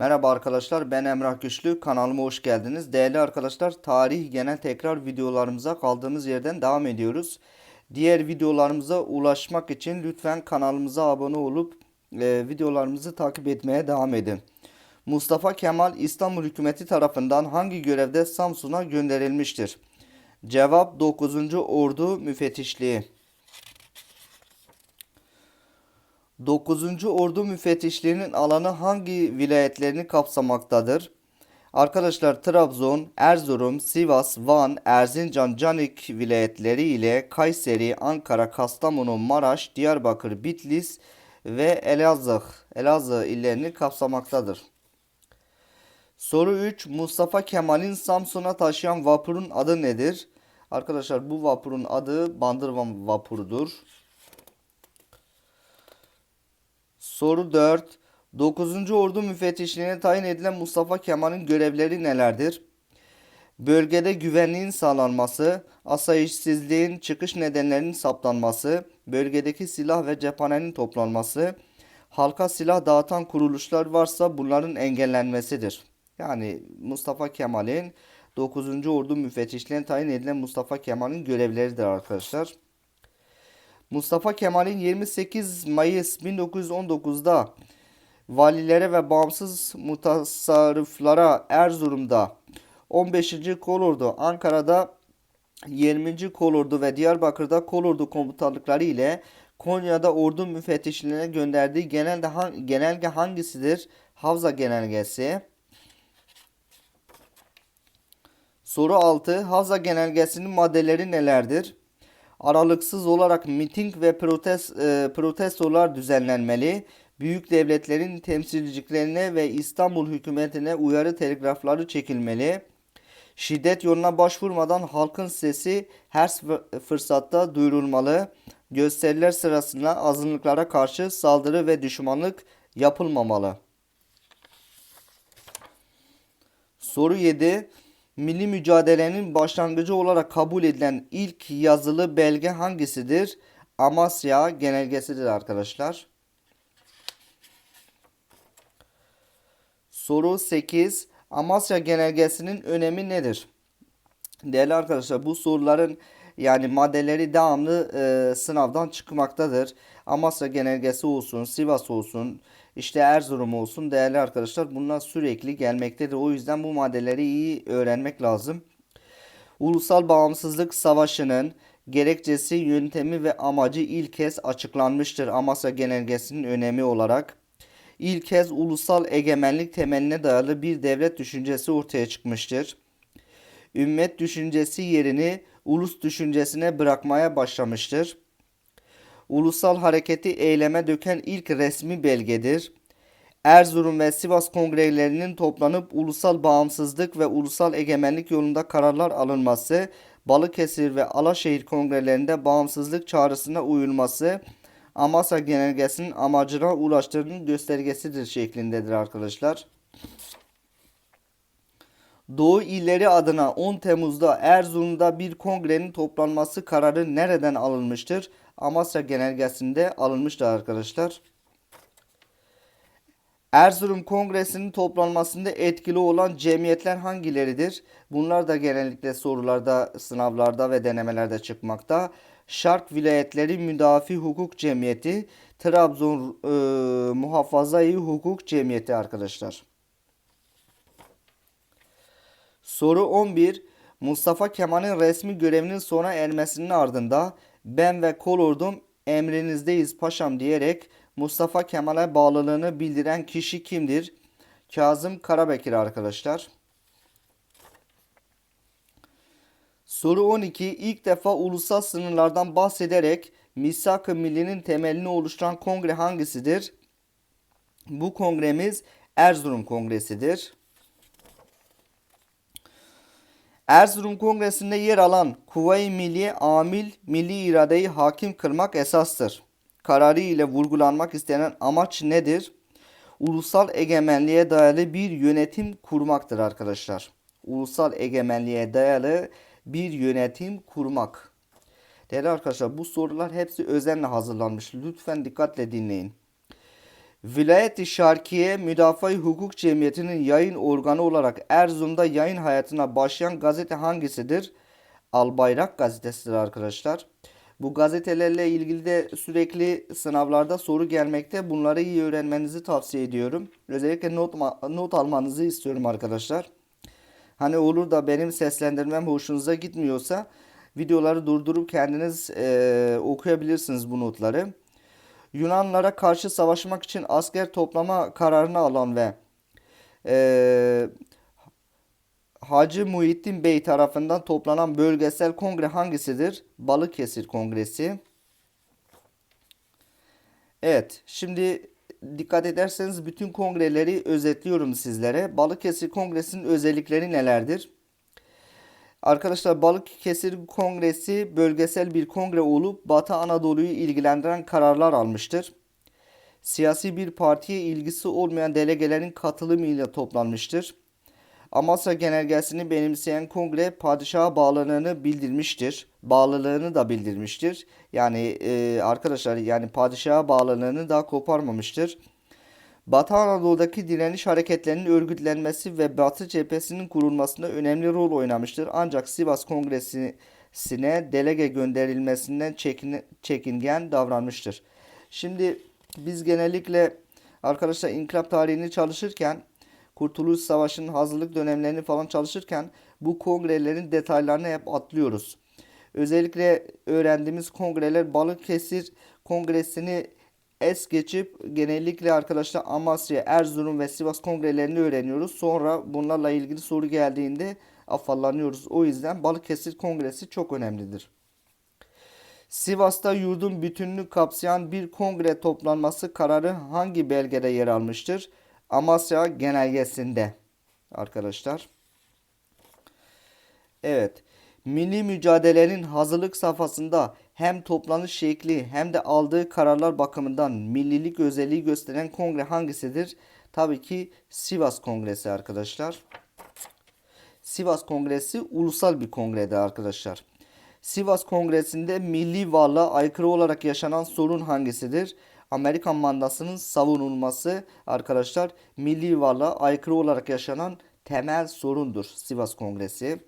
Merhaba arkadaşlar ben Emrah Güçlü kanalıma hoş geldiniz. Değerli arkadaşlar tarih genel tekrar videolarımıza kaldığımız yerden devam ediyoruz. Diğer videolarımıza ulaşmak için lütfen kanalımıza abone olup e, videolarımızı takip etmeye devam edin. Mustafa Kemal İstanbul hükümeti tarafından hangi görevde Samsun'a gönderilmiştir? Cevap 9. Ordu Müfettişliği. 9. Ordu müfettişliğinin alanı hangi vilayetlerini kapsamaktadır? Arkadaşlar Trabzon, Erzurum, Sivas, Van, Erzincan, Canik vilayetleri ile Kayseri, Ankara, Kastamonu, Maraş, Diyarbakır, Bitlis ve Elazığ, Elazığ illerini kapsamaktadır. Soru 3. Mustafa Kemal'in Samsun'a taşıyan vapurun adı nedir? Arkadaşlar bu vapurun adı Bandırma vapurudur. Soru 4. 9. Ordu müfettişliğine tayin edilen Mustafa Kemal'in görevleri nelerdir? Bölgede güvenliğin sağlanması, asayişsizliğin çıkış nedenlerinin saptanması, bölgedeki silah ve cephanenin toplanması, halka silah dağıtan kuruluşlar varsa bunların engellenmesidir. Yani Mustafa Kemal'in 9. Ordu müfettişliğine tayin edilen Mustafa Kemal'in görevleridir arkadaşlar. Mustafa Kemal'in 28 Mayıs 1919'da valilere ve bağımsız mutasarrıflara Erzurum'da 15. Kolordu, Ankara'da 20. Kolordu ve Diyarbakır'da Kolordu komutanlıkları ile Konya'da ordu müfettişliğine gönderdiği genelde han- genelge hangisidir? Havza genelgesi. Soru 6. Havza genelgesinin maddeleri nelerdir? Aralıksız olarak miting ve protest, e, protestolar düzenlenmeli. Büyük devletlerin temsilciliklerine ve İstanbul hükümetine uyarı telgrafları çekilmeli. Şiddet yoluna başvurmadan halkın sesi her fır- fırsatta duyurulmalı. Gösteriler sırasında azınlıklara karşı saldırı ve düşmanlık yapılmamalı. Soru 7. Milli mücadelenin başlangıcı olarak kabul edilen ilk yazılı belge hangisidir? Amasya genelgesidir arkadaşlar. Soru 8. Amasya genelgesinin önemi nedir? Değerli arkadaşlar bu soruların yani maddeleri devamlı e, sınavdan çıkmaktadır. Amasya genelgesi olsun, Sivas olsun, işte Erzurum olsun değerli arkadaşlar bunlar sürekli gelmektedir. O yüzden bu maddeleri iyi öğrenmek lazım. Ulusal Bağımsızlık Savaşı'nın gerekçesi, yöntemi ve amacı ilk kez açıklanmıştır Amasya Genelgesi'nin önemi olarak. İlk kez ulusal egemenlik temeline dayalı bir devlet düşüncesi ortaya çıkmıştır. Ümmet düşüncesi yerini ulus düşüncesine bırakmaya başlamıştır. Ulusal hareketi eyleme döken ilk resmi belgedir. Erzurum ve Sivas kongrelerinin toplanıp ulusal bağımsızlık ve ulusal egemenlik yolunda kararlar alınması, Balıkesir ve Alaşehir kongrelerinde bağımsızlık çağrısına uyulması Amasya Genelgesi'nin amacına ulaştığının göstergesidir şeklindedir arkadaşlar. Doğu illeri adına 10 Temmuz'da Erzurum'da bir kongrenin toplanması kararı nereden alınmıştır? Amasya Genelgesi'nde alınmıştır arkadaşlar. Erzurum Kongresi'nin toplanmasında etkili olan cemiyetler hangileridir? Bunlar da genellikle sorularda, sınavlarda ve denemelerde çıkmakta. Şark Vilayetleri Müdafi Hukuk Cemiyeti, Trabzon e, Muhafazayı Hukuk Cemiyeti arkadaşlar. Soru 11. Mustafa Kemal'in resmi görevinin sona ermesinin ardında ben ve kolordum emrinizdeyiz paşam diyerek Mustafa Kemal'e bağlılığını bildiren kişi kimdir? Kazım Karabekir arkadaşlar. Soru 12. İlk defa ulusal sınırlardan bahsederek Misak-ı Milli'nin temelini oluşturan kongre hangisidir? Bu kongremiz Erzurum Kongresi'dir. Erzurum Kongresi'nde yer alan Kuvayi Milliye amil milli iradeyi hakim kılmak esastır. Kararı ile vurgulanmak istenen amaç nedir? Ulusal egemenliğe dayalı bir yönetim kurmaktır arkadaşlar. Ulusal egemenliğe dayalı bir yönetim kurmak. Değerli arkadaşlar bu sorular hepsi özenle hazırlanmış. Lütfen dikkatle dinleyin. Vilayet-i Şarkiye Müdafaa-i Hukuk Cemiyeti'nin yayın organı olarak Erzurum'da yayın hayatına başlayan gazete hangisidir? Albayrak gazetesidir arkadaşlar. Bu gazetelerle ilgili de sürekli sınavlarda soru gelmekte. Bunları iyi öğrenmenizi tavsiye ediyorum. Özellikle not, not almanızı istiyorum arkadaşlar. Hani olur da benim seslendirmem hoşunuza gitmiyorsa videoları durdurup kendiniz eee, okuyabilirsiniz bu notları. Yunanlara karşı savaşmak için asker toplama kararını alan ve eee, Hacı Muhittin Bey tarafından toplanan bölgesel kongre hangisidir? Balıkesir Kongresi. Evet, şimdi dikkat ederseniz bütün kongreleri özetliyorum sizlere. Balıkesir Kongresi'nin özellikleri nelerdir? Arkadaşlar Balıkesir Kongresi bölgesel bir kongre olup Batı Anadolu'yu ilgilendiren kararlar almıştır. Siyasi bir partiye ilgisi olmayan delegelerin katılımıyla toplanmıştır. Amasya Genelgesi'ni benimseyen kongre padişaha bağlılığını bildirmiştir. Bağlılığını da bildirmiştir. Yani e, arkadaşlar yani padişaha bağlılığını daha koparmamıştır. Batı Anadolu'daki direniş hareketlerinin örgütlenmesi ve Batı cephesinin kurulmasında önemli rol oynamıştır. Ancak Sivas Kongresi'ne delege gönderilmesinden çekin, çekingen davranmıştır. Şimdi biz genellikle arkadaşlar inkılap tarihini çalışırken Kurtuluş Savaşı'nın hazırlık dönemlerini falan çalışırken bu kongrelerin detaylarını hep atlıyoruz. Özellikle öğrendiğimiz kongreler Balıkesir Kongresi'ni es geçip genellikle arkadaşlar Amasya, Erzurum ve Sivas kongrelerini öğreniyoruz. Sonra bunlarla ilgili soru geldiğinde afallanıyoruz. O yüzden Balıkesir Kongresi çok önemlidir. Sivas'ta yurdun bütününü kapsayan bir kongre toplanması kararı hangi belgede yer almıştır? Amasya Genelgesi'nde arkadaşlar. Evet. Milli mücadelenin hazırlık safhasında hem toplanış şekli hem de aldığı kararlar bakımından millilik özelliği gösteren kongre hangisidir? Tabii ki Sivas Kongresi arkadaşlar. Sivas Kongresi ulusal bir kongrede arkadaşlar. Sivas Kongresi'nde milli varlığa aykırı olarak yaşanan sorun hangisidir? Amerikan mandasının savunulması arkadaşlar milli varlığa aykırı olarak yaşanan temel sorundur Sivas Kongresi.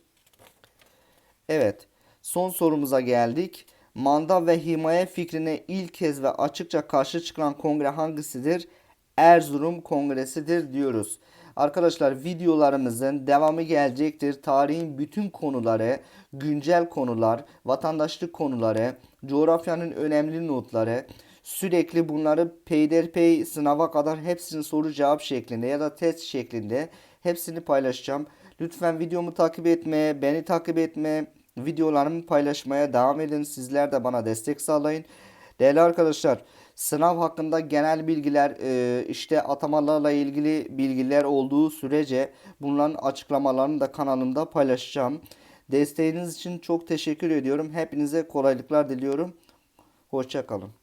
Evet son sorumuza geldik. Manda ve himaye fikrine ilk kez ve açıkça karşı çıkan kongre hangisidir? Erzurum Kongresi'dir diyoruz. Arkadaşlar videolarımızın devamı gelecektir. Tarihin bütün konuları, güncel konular, vatandaşlık konuları, coğrafyanın önemli notları, sürekli bunları peyderpey sınava kadar hepsini soru cevap şeklinde ya da test şeklinde hepsini paylaşacağım. Lütfen videomu takip etmeye, beni takip etmeye, videolarımı paylaşmaya devam edin. Sizler de bana destek sağlayın. Değerli arkadaşlar, sınav hakkında genel bilgiler, e, işte atamalarla ilgili bilgiler olduğu sürece bunların açıklamalarını da kanalımda paylaşacağım. Desteğiniz için çok teşekkür ediyorum. Hepinize kolaylıklar diliyorum. Hoşçakalın.